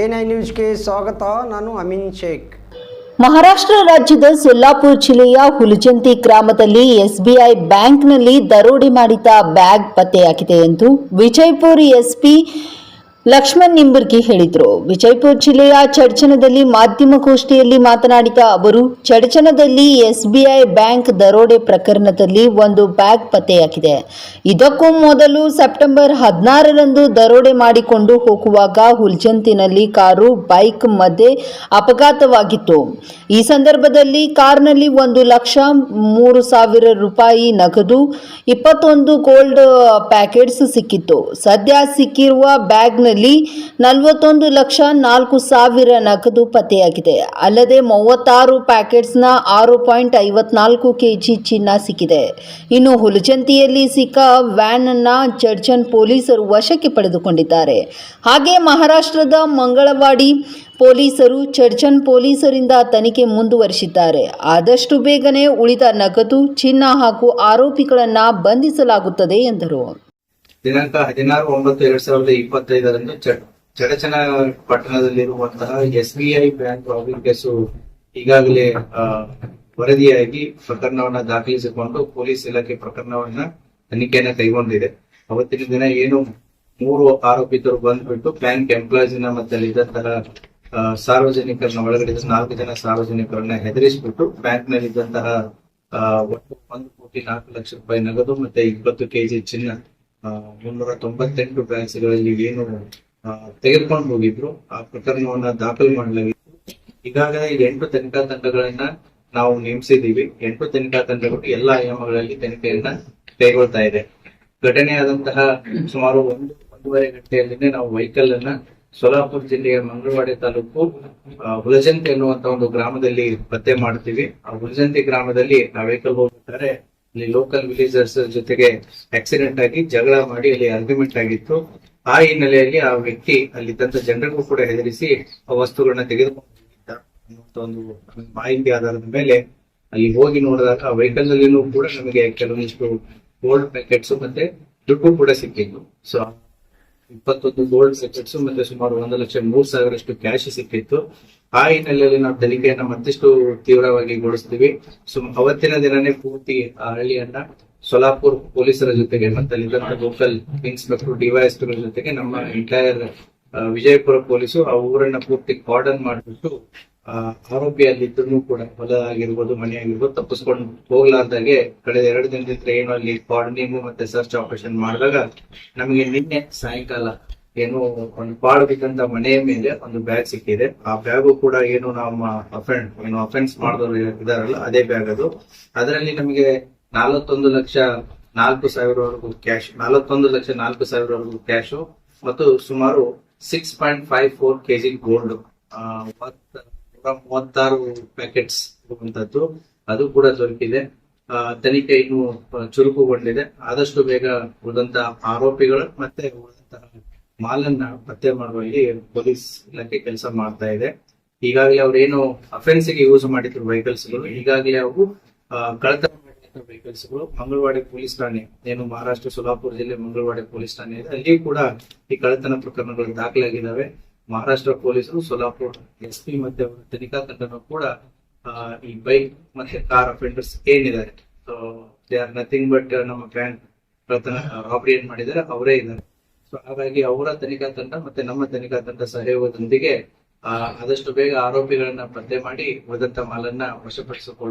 A ನ್ಯೂಸ್ಗೆ ಸ್ವಾಗತ, ನಾನು ಅಮಿನ್ ಶೇಖ್. ಮಹಾರಾಷ್ಟ್ರ ರಾಜ್ಯದ ಸೊಲ್ಲಾಪುರ ಜಿಲ್ಲೆಯ ಹುಲಜಂತಿ ಗ್ರಾಮದಲ್ಲಿ ಎಸ್ಬಿಐ ಬ್ಯಾಂಕ್ನಲ್ಲಿ ದರೋಡೆ ಮಾಡಿದ ಬ್ಯಾಗ್ ಪತ್ತೆಯಾಗಿದೆ ಎಂದು ವಿಜಯಪುರ ಎಸ್ಪಿ ಲಕ್ಷ್ಮಣ್ ನಿಂಬರ್ಗಿ ಹೇಳಿದರು. ವಿಜಯಪುರ ಜಿಲ್ಲೆಯ ಚಡ್ಚನದಲ್ಲಿ ಮಾಧ್ಯಮಗೋಷ್ಠಿಯಲ್ಲಿ ಮಾತನಾಡಿದ ಅವರು, ಚಡ್ಚನದಲ್ಲಿ ಎಸ್ಬಿಐ ಬ್ಯಾಂಕ್ ದರೋಡೆ ಪ್ರಕರಣದಲ್ಲಿ ಒಂದು ಬ್ಯಾಗ್ ಪತ್ತೆಯಾಗಿದೆ. ಇದಕ್ಕೂ ಮೊದಲು ಸೆಪ್ಟೆಂಬರ್ ಹದಿನಾರರಂದು ದರೋಡೆ ಮಾಡಿಕೊಂಡು ಹೋಗುವಾಗ ಹುಲ್ಜಂತಿನಲ್ಲಿ ಕಾರು, ಬೈಕ್ ಮಧ್ಯೆ ಅಪಘಾತವಾಗಿತ್ತು. ಈ ಸಂದರ್ಭದಲ್ಲಿ ಕಾರ್ನಲ್ಲಿ ಒಂದು ಲಕ್ಷ ಮೂರು ಸಾವಿರ ರೂಪಾಯಿ ನಗದು, ಇಪ್ಪತ್ತೊಂದು ಗೋಲ್ಡ್ ಪ್ಯಾಕೆಟ್ಸ್ ಸಿಕ್ಕಿತ್ತು. ಸದ್ಯ ಸಿಕ್ಕಿರುವ ಬ್ಯಾಗ್ನಲ್ಲಿ ನಲವತ್ತೊಂದು ಲಕ್ಷ ನಾಲ್ಕು ಸಾವಿರ ನಗದು ಪತ್ತೆಯಾಗಿದೆ. ಅಲ್ಲದೆ ಮೂವತ್ತಾರು ಪ್ಯಾಕೆಟ್ಸ್ನ ಆರು ಪಾಯಿಂಟ್ ಐವತ್ನಾಲ್ಕು ಕೆಜಿ ಚಿನ್ನ ಸಿಕ್ಕಿದೆ. ಇನ್ನು ಹುಲಜಂತಿಯಲ್ಲಿ ಸಿಕ್ಕ ವ್ಯಾನ್ ಅನ್ನ ಜಡ್ಜನ್ ಪೊಲೀಸರು ವಶಕ್ಕೆ ಪಡೆದುಕೊಂಡಿದ್ದಾರೆ. ಹಾಗೆ ಮಹಾರಾಷ್ಟ್ರದ ಮಂಗಳವಾಡಿ ಪೊಲೀಸರು ಚರ್ಚನ್ ಪೊಲೀಸರಿಂದ ತನಿಖೆ ಮುಂದುವರಿಸಿದ್ದಾರೆ. ಆದಷ್ಟು ಬೇಗನೆ ಉಳಿದ ನಗದು ಚಿನ್ನ ಹಾಗೂ ಆರೋಪಿಗಳನ್ನು ಬಂಧಿಸಲಾಗುತ್ತದೆ ಎಂದರು. ದಿನಾಂಕ ಹದಿನಾರು ಒಂಬತ್ತು ಎರಡ್ ಸಾವಿರದ ಇಪ್ಪತ್ತೈದರಂದು ಚಡಚನ ಪಟ್ಟಣದಲ್ಲಿರುವಂತಹ S B I bank robbing case ಈಗಾಗಲೇ ವರದಿಯಾಗಿ ಪ್ರಕರಣವನ್ನ ದಾಖಲಿಸಿಕೊಂಡು ಪೊಲೀಸ್ ಇಲಾಖೆ ಪ್ರಕರಣವನ್ನ ತನಿಖೆಯನ್ನ ಕೈಗೊಂಡಿದೆ. ಅವತ್ತಿನ ದಿನ ಏನು ಮೂರು ಆರೋಪಿತರು ಬಂದ್ಬಿಟ್ಟು ಬ್ಯಾಂಕ್ ಎಂಪ್ಲಾಯೀಸ್ನ ಮತ್ತೆ ಇದ್ದಂತಹ ಸಾರ್ವಜನಿಕರನ್ನ ಒಳಗಡೆ ನಾಲ್ಕು ಜನ ಸಾರ್ವಜನಿಕರನ್ನ ಹೆದರಿಸಿಬಿಟ್ಟು ಬ್ಯಾಂಕ್ನಲ್ಲಿ ಇದ್ದಂತಹ ಒಟ್ಟು ಒಂದು ಕೋಟಿ ನಾಲ್ಕು ಲಕ್ಷ ರೂಪಾಯಿ ನಗದು ಮತ್ತೆ ಇಪ್ಪತ್ತು ಕೆಜಿ ಚಿನ್ನ ಮುನ್ನೂರ ತೊಂಬತ್ತೆಂಟು ಬ್ಯಾಗ್ಸ್ಗಳಲ್ಲಿ ಏನು ತೆಗೆದುಕೊಂಡು ಹೋಗಿದ್ರು. ಆ ಪ್ರಕರಣವನ್ನ ದಾಖಲು ಮಾಡಲಾಗಿತ್ತು. ಈಗಾಗಲೇ ಎಂಟು ತನಿಖಾ ತಂಡಗಳನ್ನ ನಾವು ನೇಮಿಸಿದೀವಿ ಎಂಟು ತನಿಖಾ ತಂಡಗಳು ಎಲ್ಲ ಆಯಾಮಗಳಲ್ಲಿ ತನಿಖೆಯನ್ನ ಕೈಗೊಳ್ತಾ ಇದೆ. ಘಟನೆ ಆದಂತಹ ಸುಮಾರು ಒಂದು, ಒಂದೂವರೆ ಗಂಟೆಯಲ್ಲಿನೇ ನಾವು ವೆಹಿಕಲ್ ಅನ್ನ ಸೋಲಾಪುರ ಜಿಲ್ಲೆಯ ಮಂಗಳವಾಡಿ ತಾಲೂಕು ಹುಲಜಂತಿ ಅನ್ನುವಂತ ಒಂದು ಗ್ರಾಮದಲ್ಲಿ ಪತ್ತೆ ಮಾಡ್ತೀವಿ. ಆ ಹುಲಜಂತಿ ಗ್ರಾಮದಲ್ಲಿ ಆ ವೆಹಿಕಲ್ ಹೋಗ್ಬೇಕಾದ್ರೆ ಅಲ್ಲಿ ಲೋಕಲ್ ವಿಲೇಜರ್ಸ್ ಜೊತೆಗೆ ಆಕ್ಸಿಡೆಂಟ್ ಆಗಿ ಜಗಳ ಮಾಡಿ ಅಲ್ಲಿ ಆರ್ಗ್ಯುಮೆಂಟ್ ಆಗಿತ್ತು. ಆ ಹಿನ್ನೆಲೆಯಲ್ಲಿ ಆ ವ್ಯಕ್ತಿ ಅಲ್ಲಿದ್ದಂತ ಜನರಿಗೂ ಕೂಡ ಹೆದರಿಸಿ ಆ ವಸ್ತುಗಳನ್ನ ತೆಗೆದುಕೊಂಡು ಒಂದು ಮಾಹಿತಿ ಆಧಾರದ ಮೇಲೆ ಅಲ್ಲಿ ಹೋಗಿ ನೋಡಿದಾಗ ಆ ವೆಹಿಕಲ್ ನಲ್ಲಿನೂ ಕೂಡ ನಮಗೆ ಕೆಲವೊಂದಿಷ್ಟು ಗೋಲ್ಡ್ ಪ್ಯಾಕೆಟ್ಸ್ ಮತ್ತೆ ದುಡ್ಡು ಕೂಡ ಸಿಕ್ಕಿದ್ದು ಸೊ ಇಪ್ಪತ್ತೊಂದು ಗೋಲ್ಡ್ ಸೆಕ್ಸ್ ಮತ್ತೆ ಸುಮಾರು ಒಂದು ಲಕ್ಷ ಮೂರ್ ಸಾವಿರಷ್ಟು ಕ್ಯಾಶ್ ಸಿಕ್ಕಿತ್ತು. ಆ ಹಿನ್ನೆಲೆಯಲ್ಲಿ ನಾವು ತನಿಖೆಯನ್ನ ಮತ್ತಷ್ಟು ತೀವ್ರವಾಗಿ ಗೊಳಿಸ್ತೀವಿ ಸೊ ಅವತ್ತಿನ ದಿನನೇ ಪೂರ್ತಿ ಆ ಹಳ್ಳಿಯನ್ನ ಸೊಲಾಪುರ್ ಪೊಲೀಸರ ಜೊತೆಗೆ ಮತ್ತೆ ಅಲ್ಲಿದ್ದಂತ ಲೋಕಲ್ ಇನ್ಸ್ಪೆಕ್ಟರ್ ಡಿವೈಎಸ್ಟರ್ ಜೊತೆಗೆ ನಮ್ಮ ಎಂಟೈರ್ ವಿಜಯಪುರ ಪೊಲೀಸು ಆ ಊರನ್ನ ಪೂರ್ತಿ ಕಾರ್ಡನ್ ಮಾಡಿಬಿಟ್ಟು ಆ ಆರೋಪಿ ಅಲ್ಲಿದ್ದೂ ಕೂಡ ಹೊಲ ಆಗಿರ್ಬೋದು ಮನೆ ಆಗಿರ್ಬೋದು ತಪ್ಪಿಸ್ಕೊಂಡು ಹೋಗ್ಲಾರ್ದಾಗೆ ಕಳೆದ ಎರಡು ದಿನದಿಂದ ಏನು ಅಲ್ಲಿ ಕಾರ್ಡನಿಂಗ್ ಮತ್ತೆ ಸರ್ಚ್ ಆಪರೇಷನ್ ಮಾಡಿದಾಗ ನಮಗೆ ನಿನ್ನೆ ಸಾಯಂಕಾಲ ಏನು ಒಂದು ಪಾಳು ಬಿದ್ದಂತ ಮನೆಯ ಮೇಲೆ ಒಂದು ಬ್ಯಾಗ್ ಸಿಕ್ಕಿದೆ. ಆ ಬ್ಯಾಗು ಕೂಡ ಏನು ನಮ್ಮ ಅಫೆಂಡ್ ಏನು ಅಫೆನ್ಸ್ ಮಾಡಿದವರು ಇದಾರಲ್ಲ ಅದೇ ಬ್ಯಾಗ್ ಅದು. ಅದರಲ್ಲಿ ನಮಗೆ ನಲವತ್ತೊಂದು ಲಕ್ಷ ನಾಲ್ಕು ಸಾವಿರವರೆಗೂ ಕ್ಯಾಶ್ ನಲವತ್ತೊಂದು ಲಕ್ಷ ನಾಲ್ಕು ಸಾವಿರವರೆಗೂ ಕ್ಯಾಶು ಮತ್ತು ಸುಮಾರು six point five four KG gold ನೂರ ಮೂವತ್ತಾರು ಪ್ಯಾಕೆಟ್ಸ್ ಇರುವಂತದ್ದು ಅದು ಕೂಡ ದೊರಕಿದೆ. ತನಿಖೆ ಇನ್ನು ಚುರುಕುಗೊಂಡಿದೆ. ಆದಷ್ಟು ಬೇಗ ಉಳಿದಂತ ಆರೋಪಿಗಳು ಮತ್ತೆ ಮಾಲನ್ನ ಪತ್ತೆ ಮಾಡುವಲ್ಲಿ ಪೊಲೀಸ್ ಇಲಾಖೆ ಕೆಲಸ ಮಾಡ್ತಾ ಇದೆ. ಈಗಾಗಲೇ ಅವ್ರೇನು ಅಫೆನ್ಸ್ಗೆ ಯೂಸ್ ಮಾಡಿದ್ರು ವೆಹಿಕಲ್ಸ್ಗಳು. ಈಗಾಗಲೇ ಅವರು ಕಳೆದ ಕಳ್ಳತನ ಮಾಡಿದಂತ ವೆಹಿಕಲ್ಸ್ಗಳು. ಮಂಗಳವಾಡಿ ಪೊಲೀಸ್ ಠಾಣೆ, ಏನು ಮಹಾರಾಷ್ಟ್ರ, ಸೋಲಾಪುರ ಜಿಲ್ಲೆ ಮಂಗಳವಾಡಿ ಪೊಲೀಸ್ ಠಾಣೆ ಇದೆ. ಅಲ್ಲಿಯೂ ಕೂಡ ಈ ಕಳ್ಳತನ ಪ್ರಕರಣಗಳು ದಾಖಲಾಗಿದ್ದಾವೆ. ಮಹಾರಾಷ್ಟ್ರ ಪೊಲೀಸರು, ಸೋಲಾಪುರ ಎಸ್ ಪಿ ಮತ್ತೆ ತನಿಖಾ ತಂಡನು ಕೂಡ ಈ ಬೈಕ್ ಮತ್ತೆ ಕಾರ್ ಅಫೆಂಡರ್ಸ್ ಏನಿದ್ದಾರೆ. So they are nothing but ನಮ್ಮ ಬ್ಯಾಂಕ್ ರಾಬರಿ ಏನ್ ಮಾಡಿದ್ದಾರೆ, ಅವರೇ ಇದ್ದಾರೆ. ಸೊ ಹಾಗಾಗಿ ಅವರ ತನಿಖಾ ತಂಡ ಮತ್ತೆ ನಮ್ಮ ತನಿಖಾ ತಂಡ ಸಹಯೋಗದೊಂದಿಗೆ ಆದಷ್ಟು ಬೇಗ ಆರೋಪಿಗಳನ್ನ ಪತ್ತೆ ಮಾಡಿ ಉಳಿದಂತ ಮಾಲನ್ನ ವಶಪಡಿಸಿಕೊಳ್ಳುವ